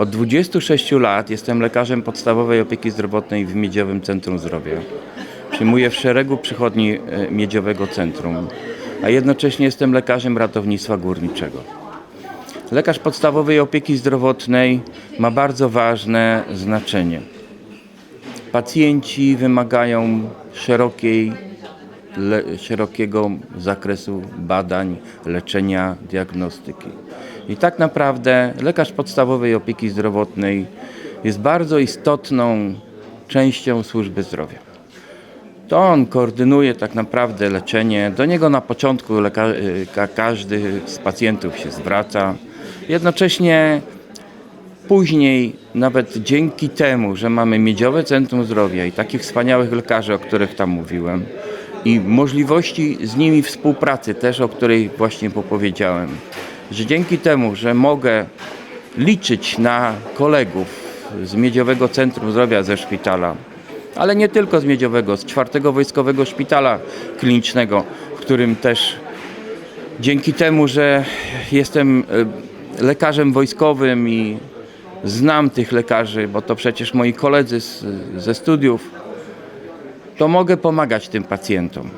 Od 26 lat jestem lekarzem podstawowej opieki zdrowotnej w Miedziowym Centrum Zdrowia. Przyjmuję w szeregu przychodni e, Miedziowego Centrum, a jednocześnie jestem lekarzem ratownictwa górniczego. Lekarz podstawowej opieki zdrowotnej ma bardzo ważne znaczenie. Pacjenci wymagają szerokiej, le, szerokiego zakresu badań, leczenia, diagnostyki. I tak naprawdę lekarz podstawowej opieki zdrowotnej jest bardzo istotną częścią służby zdrowia. To on koordynuje tak naprawdę leczenie. Do niego na początku każdy z pacjentów się zwraca. Jednocześnie Później, nawet dzięki temu, że mamy Miedziowe Centrum Zdrowia i takich wspaniałych lekarzy, o których tam mówiłem, i możliwości z nimi współpracy, też o której właśnie powiedziałem, że dzięki temu, że mogę liczyć na kolegów z Miedziowego Centrum Zdrowia ze szpitala, ale nie tylko z Miedziowego, z czwartego Wojskowego Szpitala Klinicznego, w którym też dzięki temu, że jestem e, lekarzem wojskowym i znam tych lekarzy, bo to przecież moi koledzy z, ze studiów, to mogę pomagać tym pacjentom.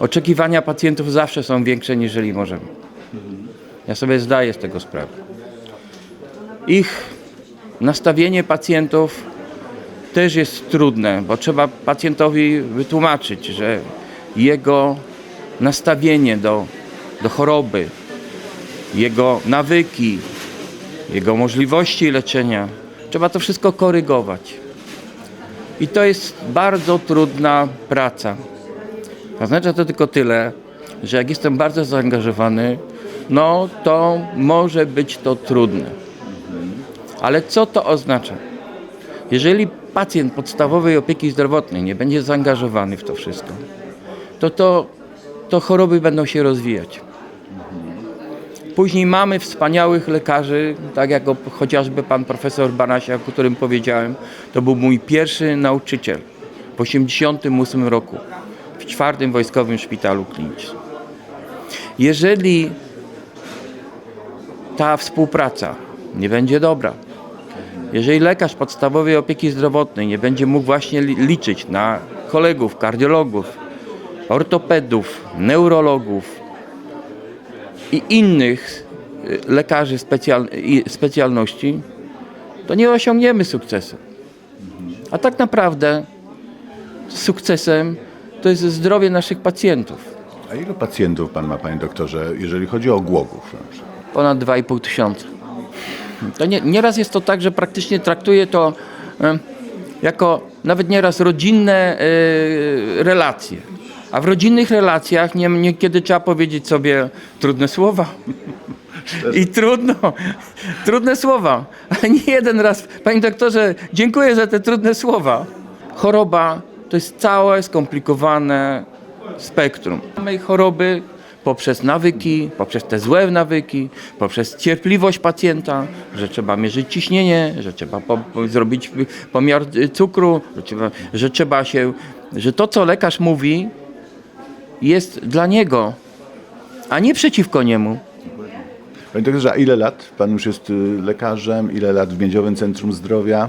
Oczekiwania pacjentów zawsze są większe, niżeli możemy. Ja sobie zdaję z tego sprawę. Ich nastawienie pacjentów też jest trudne, bo trzeba pacjentowi wytłumaczyć, że jego nastawienie do, do choroby, jego nawyki, jego możliwości leczenia, trzeba to wszystko korygować. I to jest bardzo trudna praca. Oznacza to tylko tyle, że jak jestem bardzo zaangażowany, no to może być to trudne. Ale co to oznacza? Jeżeli pacjent podstawowej opieki zdrowotnej nie będzie zaangażowany w to wszystko, to, to, to choroby będą się rozwijać. Później mamy wspaniałych lekarzy, tak jak chociażby pan profesor Banasiak, o którym powiedziałem. To był mój pierwszy nauczyciel w 1988 roku w czwartym Wojskowym Szpitalu Klinicznym. Jeżeli ta współpraca nie będzie dobra, jeżeli lekarz podstawowej opieki zdrowotnej nie będzie mógł właśnie li- liczyć na kolegów, kardiologów, ortopedów, neurologów i innych y, lekarzy specjalności, to nie osiągniemy sukcesu. A tak naprawdę sukcesem to jest zdrowie naszych pacjentów. A ilu pacjentów pan ma, panie doktorze, jeżeli chodzi o Głogów? na przykład? Ponad 2,5 tysiąca. To nie, nieraz jest to tak, że praktycznie traktuję to e, jako nawet nieraz rodzinne e, relacje. A w rodzinnych relacjach nie, niekiedy trzeba powiedzieć sobie trudne słowa. I trudno, trudne słowa. Ale nie jeden raz, panie doktorze, dziękuję za te trudne słowa. Choroba to jest całe skomplikowane spektrum. Samej choroby poprzez nawyki, poprzez te złe nawyki, poprzez cierpliwość pacjenta, że trzeba mierzyć ciśnienie, że trzeba po, po, zrobić pomiar cukru, że trzeba, że trzeba się, że to co lekarz mówi jest dla niego, a nie przeciwko niemu. Panie doktorze, a ile lat pan już jest y, lekarzem? Ile lat w Miedziowym Centrum Zdrowia?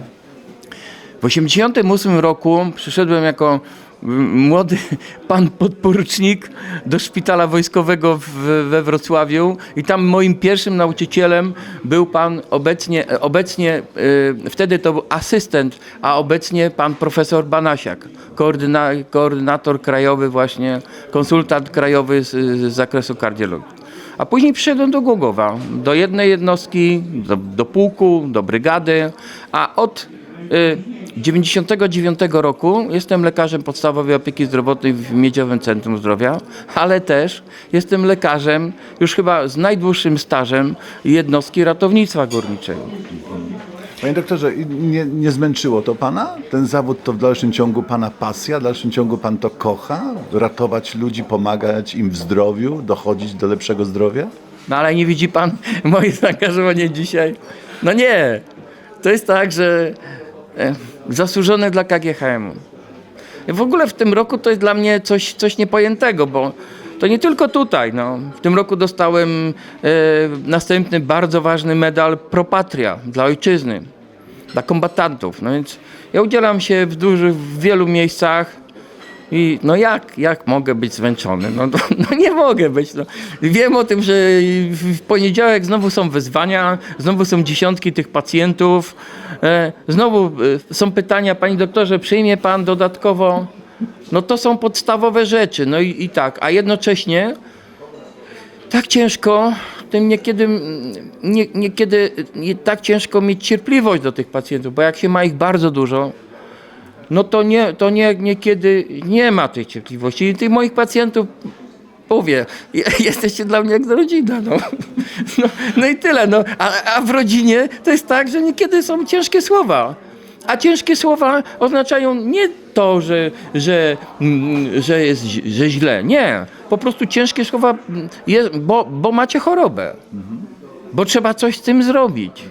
W 1988 roku przyszedłem jako młody pan podporucznik do szpitala wojskowego w, we Wrocławiu i tam moim pierwszym nauczycielem był pan obecnie, obecnie y, wtedy to był asystent, a obecnie pan profesor Banasiak, koordyna, koordynator krajowy właśnie, konsultant krajowy z, z zakresu kardiologii. A później przyszedłem do Głogowa, do jednej jednostki, do, do pułku, do brygady, a od 99 roku jestem lekarzem podstawowej opieki zdrowotnej w Miedziowym Centrum Zdrowia, ale też jestem lekarzem już chyba z najdłuższym stażem jednostki ratownictwa górniczego. Panie doktorze, nie, nie zmęczyło to pana? Ten zawód to w dalszym ciągu pana pasja? W dalszym ciągu pan to kocha? Ratować ludzi, pomagać im w zdrowiu, dochodzić do lepszego zdrowia? No ale nie widzi pan moje zaangażowanie dzisiaj? No nie. To jest tak, że zasłużone dla KGHM. W ogóle w tym roku to jest dla mnie coś, coś niepojętego, bo to nie tylko tutaj. No. W tym roku dostałem e, następny bardzo ważny medal Pro Patria dla ojczyzny, dla kombatantów. No więc ja udzielam się w, dużych, w wielu miejscach i no jak, jak mogę być zmęczony? No, no, no nie mogę być. No. Wiem o tym, że w poniedziałek znowu są wyzwania, znowu są dziesiątki tych pacjentów, e, znowu e, są pytania, panie doktorze, przyjmie pan dodatkowo? No to są podstawowe rzeczy. No i, i tak, a jednocześnie tak ciężko, tym niekiedy, nie, niekiedy nie, tak ciężko mieć cierpliwość do tych pacjentów, bo jak się ma ich bardzo dużo, no to, nie, to nie, niekiedy nie ma tej cierpliwości. I tych moich pacjentów mówię, je- jesteście dla mnie jak rodzina. No, no, no i tyle. No. A, a w rodzinie to jest tak, że niekiedy są ciężkie słowa. A ciężkie słowa oznaczają nie to, że, że, mm, że jest że źle. Nie. Po prostu ciężkie słowa, mm, jest, bo, bo macie chorobę. Bo trzeba coś z tym zrobić.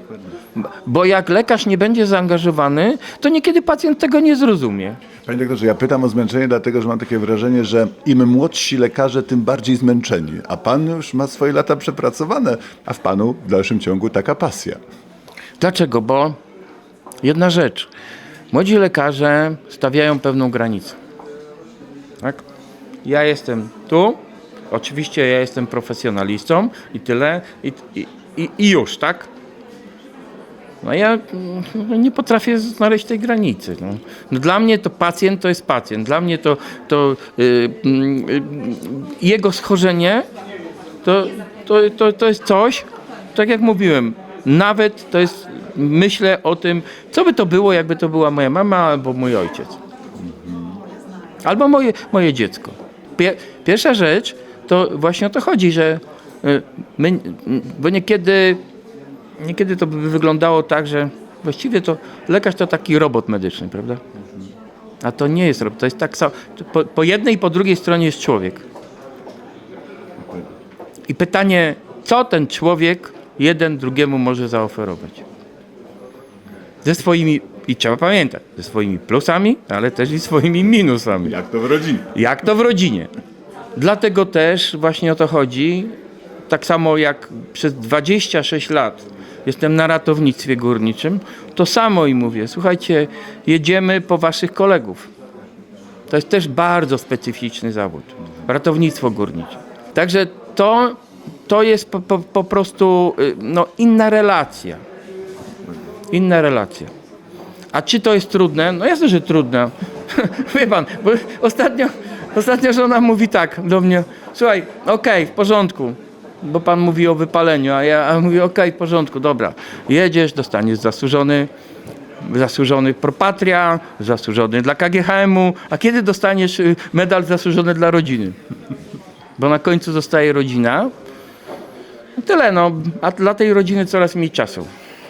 Bo jak lekarz nie będzie zaangażowany, to niekiedy pacjent tego nie zrozumie. Panie doktorze, ja pytam o zmęczenie, dlatego że mam takie wrażenie, że im młodsi lekarze, tym bardziej zmęczeni. A pan już ma swoje lata przepracowane, a w panu w dalszym ciągu taka pasja. Dlaczego? Bo jedna rzecz. Młodzi lekarze stawiają pewną granicę. Tak? Ja jestem tu, oczywiście ja jestem profesjonalistą i tyle, i, i, i, i już, tak? No ja mm, nie potrafię znaleźć tej granicy. No. No dla mnie to pacjent to jest pacjent. Dla mnie to, to y, mm, y, jego schorzenie to, to, to, to jest coś, tak jak mówiłem, nawet to jest, myślę o tym, co by to było, jakby to była moja mama albo mój ojciec. Albo moje, moje dziecko. Pie, pierwsza rzecz, to właśnie o to chodzi, że y, my, bo niekiedy, niekiedy to by wyglądało tak, że właściwie to lekarz to taki robot medyczny, prawda? A to nie jest robot, to jest tak samo. Po, po jednej i po drugiej stronie jest człowiek. I pytanie, co ten człowiek jeden drugiemu może zaoferować? Ze swoimi, i trzeba pamiętać, ze swoimi plusami, ale też i swoimi minusami. Jak to w rodzinie? Jak to w rodzinie. Dlatego też właśnie o to chodzi. Tak samo jak przez 26 lat jestem na ratownictwie górniczym, to samo i mówię, słuchajcie, jedziemy po waszych kolegów. To jest też bardzo specyficzny zawód. Ratownictwo górnicze. Także to, to jest po, po, po prostu y, no, inna relacja. Inna relacja. A czy to jest trudne? No jasne, że trudne. Wie pan, bo ostatnio, ostatnio żona mówi tak do mnie, słuchaj, okej, w porządku, bo pan mówi o wypaleniu, a ja a mówię, okej, w porządku, dobra, jedziesz, dostaniesz zasłużony, zasłużony pro patria, zasłużony dla KGHM-u, a kiedy dostaniesz y, medal zasłużony dla rodziny? Bo na końcu zostaje rodzina. Tyle, no, a dla tej rodziny coraz mniej czasu.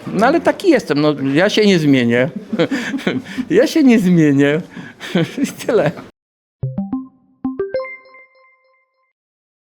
No ale taki jestem, no ja się nie zmienię. Ja się nie zmienię. Tyle.